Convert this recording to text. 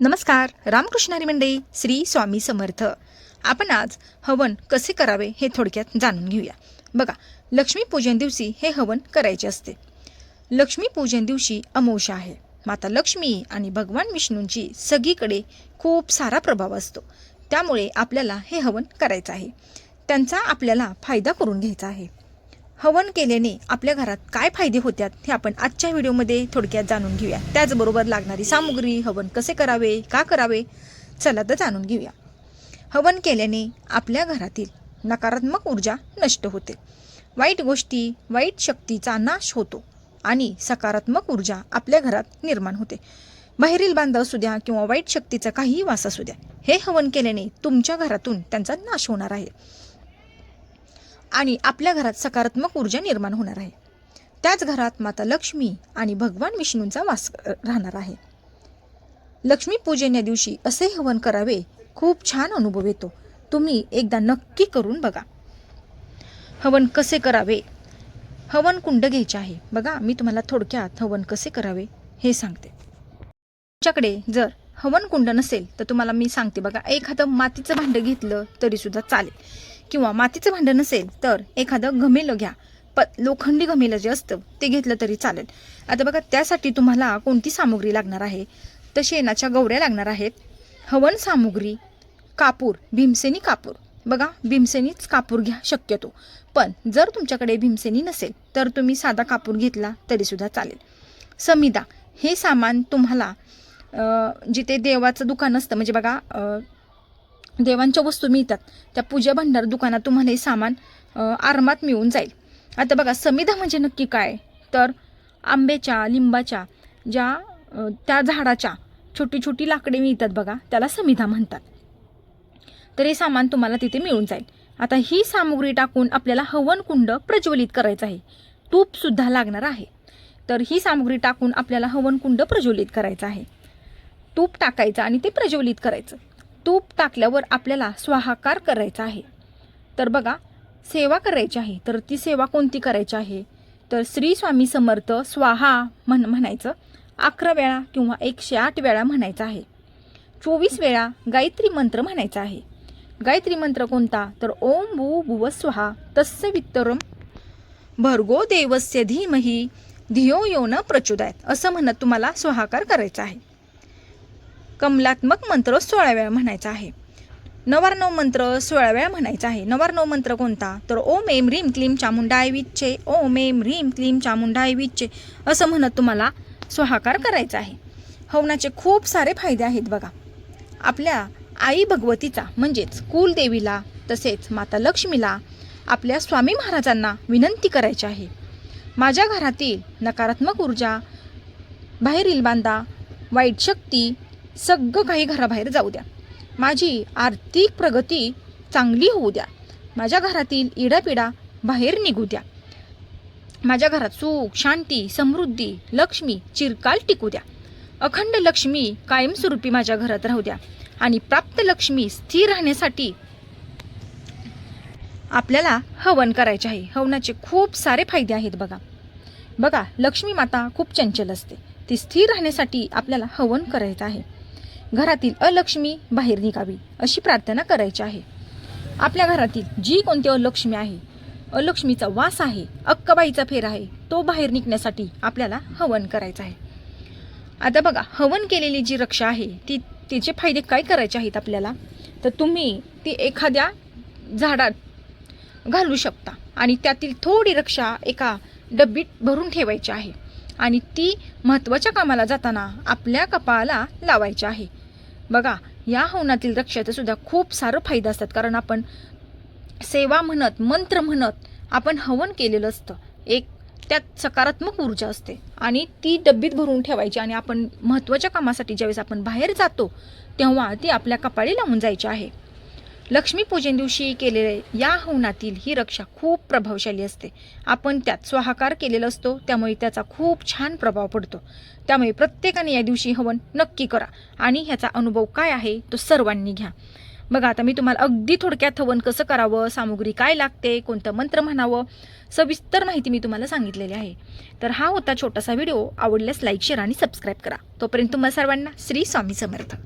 नमस्कार रामकृष्णारी मंडळी श्री स्वामी समर्थ. आपण आज हवन कसे करावे हे थोडक्यात जाणून घेऊया. बघा लक्ष्मीपूजन दिवशी हे हवन करायचे असते. लक्ष्मीपूजन दिवशी अमोशा आहे. माता लक्ष्मी आणि भगवान विष्णूंची सगळीकडे खूप सारा प्रभाव असतो. त्यामुळे आपल्याला हे हवन करायचं आहे. त्यांचा आपल्याला फायदा करून घ्यायचा आहे. हवन केल्याने आपल्या घरात काय फायदे होतात हे आपण आजच्या व्हिडिओमध्ये थोडक्यात जाणून घेऊया. त्याचबरोबर लागणारी सामुग्री हवन कसे करावे का करावे चला तर जाणून घेऊया. हवन केल्याने आपल्या घरातील नकारात्मक ऊर्जा नष्ट होते. वाईट गोष्टी वाईट शक्तीचा नाश होतो आणि सकारात्मक ऊर्जा आपल्या घरात निर्माण होते. बाहेरील बांधव असू द्या किंवा वाईट शक्तीचा काहीही वास असू द्या हे हवन केल्याने तुमच्या घरातून त्यांचा नाश होणार आहे. आणि आपल्या घरात सकारात्मक ऊर्जा निर्माण होणार आहे. त्याच घरात माता लक्ष्मी आणि भगवान विष्णूंचा वास राहणार आहे. लक्ष्मी पूजन या दिवशी असे हवन करावे खूप छान अनुभव येतो. तुम्ही एकदा नक्की करून बघा. हवन कसे करावे? हवन कुंड घ्यायचे आहे. बघा मी तुम्हाला थोडक्यात हवन कसे करावे हे सांगते. तुमच्याकडे जर हवन कुंड नसेल तर तुम्हाला मी सांगते बघा एखादं मातीचं भांडं घेतलं तरीसुद्धा चालेल. किंवा मातीचं भांडं नसेल तर एखादं घमेलं घ्या. प लोखंडी घमेलं जे असतं ते घेतलं तरी चालेल. आता बघा त्यासाठी तुम्हाला कोणती सामुग्री लागणार आहे? तर शेणाच्या गवऱ्या लागणार आहेत. हवन सामुग्री कापूर भीमसेनी कापूर. बघा भीमसेनीच कापूर घ्या शक्यतो. पण जर तुमच्याकडे भीमसेनी नसेल तर तुम्ही साधा कापूर घेतला तरीसुद्धा चालेल. समिदा हे सामान तुम्हाला जिथे देवाचं दुकान असतं म्हणजे बघा देवांच्या वस्तू मिळतात. त्या पूजा भंडार दुकानात तुम्हाला हे सामान आरामात मिळून जाईल. आता बघा समिधा म्हणजे नक्की काय? तर आंब्याच्या लिंबाच्या ज्या त्या झाडाच्या छोटी छोटी लाकडे मिळतात बघा त्याला समिधा म्हणतात. तर हे सामान तुम्हाला तिथे मिळून जाईल. आता ही सामुग्री टाकून आपल्याला हवन कुंड प्रज्वलित करायचं आहे. तूपसुद्धा लागणार आहे. तर ही सामुग्री टाकून आपल्याला हवन कुंड प्रज्वलित करायचं आहे. तूप टाकायचं आणि ते प्रज्वलित करायचं. तूप टाकल्यावर आपल्याला स्वाहाकार करायचा आहे. तर बघा सेवा करायची आहे. तर ती सेवा कोणती करायची आहे? तर श्री स्वामी समर्थ स्वाहा म्हण म्हणायचं अकरा वेळा किंवा एकशे आठ वेळा म्हणायचं आहे. चोवीस वेळा गायत्री मंत्र म्हणायचा आहे. गायत्री मंत्र कोणता? तर ओम भू भुव स्वाहा तस्य वित्तरम. भर्गो देवस्य धीमही धियो यो न प्रचोदायत. असं म्हणत तुम्हाला स्वाहाकार करायचा आहे. कमलात्मक मंत्र सोळा वेळा म्हणायचा आहे. नवार्णव मंत्र सोळा वेळा म्हणायचा आहे. नवार्णव मंत्र कोणता? तर ओम एम रीम क्लीम चामुंडाय विच्चे. ओम एम रीम क्लीम चामुंडाय विच्चे. असं म्हणत तुम्हाला स्वाहाकार करायचा आहे. हवनाचे खूप सारे फायदे आहेत बघा. आपल्या आई भगवतीचा म्हणजेच कुलदेवीला तसेच माता लक्ष्मीला आपल्या स्वामी महाराजांना विनंती करायची आहे. माझ्या घरातील नकारात्मक ऊर्जा बाहेरील बांधा वाईट शक्ती सगळं काही घराबाहेर जाऊ द्या. माझी आर्थिक प्रगती चांगली होऊ द्या. माझ्या घरातील इडापिडा बाहेर निघू द्या. माझ्या घरात सुख शांती समृद्धी लक्ष्मी चिरकाल टिकू द्या. अखंड लक्ष्मी कायमस्वरूपी माझ्या घरात राहू द्या आणि प्राप्त लक्ष्मी स्थिर राहण्यासाठी आपल्याला हवन करायचे आहे. हवनाचे खूप सारे फायदे आहेत बघा. बघा लक्ष्मी माता खूप चंचल असते. ती स्थिर राहण्यासाठी आपल्याला हवन करायचं आहे. घरातील अलक्ष्मी बाहेर निघावी अशी प्रार्थना करायची आहे. आपल्या घरातील जी कोणती अलक्ष्मी आहे अलक्ष्मीचा वास आहे अक्काबाईचा फेर आहे तो बाहेर निघण्यासाठी आपल्याला हवन करायचं आहे. आता बघा हवन केलेली जी रक्षा आहे ती तिचे फायदे काय करायचे आहेत आपल्याला? तर तुम्ही ती एखाद्या झाडात घालू शकता आणि त्यातील थोडी रक्षा एका डब्बीत भरून ठेवायची आहे आणि ती महत्त्वाच्या कामाला जाताना आपल्या कपाळाला लावायची आहे. बघा या हवनातील रक्षाचा सुद्धा खूप सारं फायदा असतात. कारण आपण सेवा म्हणत मंत्र म्हणत आपण हवन केलेलं असतं. एक त्यात सकारात्मक ऊर्जा असते. आणि ती डब्बीत भरून ठेवायची आणि आपण महत्त्वाच्या कामासाठी ज्यावेळेस आपण बाहेर जातो तेव्हा ती आपल्या कपाळी लावून जायची आहे. लक्ष्मीपूजन दिवशी केलेले या हवनातील ही रक्षा खूप प्रभावशाली असते. आपण त्यात स्वाहाकार केलेला असतो त्यामुळे त्याचा खूप छान प्रभाव पडतो. त्यामुळे प्रत्येकाने या दिवशी हवन नक्की करा आणि ह्याचा अनुभव काय आहे तो सर्वांनी घ्या. बघा आता मी तुम्हाला अगदी थोडक्यात हवन कसं करावं सामुग्री काय लागते कोणतं मंत्र म्हणावं सविस्तर माहिती मी तुम्हाला सांगितलेली आहे. तर हा होता छोटासा व्हिडिओ. आवडल्यास लाईक शेअर आणि सबस्क्राईब करा. तोपर्यंत तुम्हाला सर्वांना श्री स्वामी समर्थ.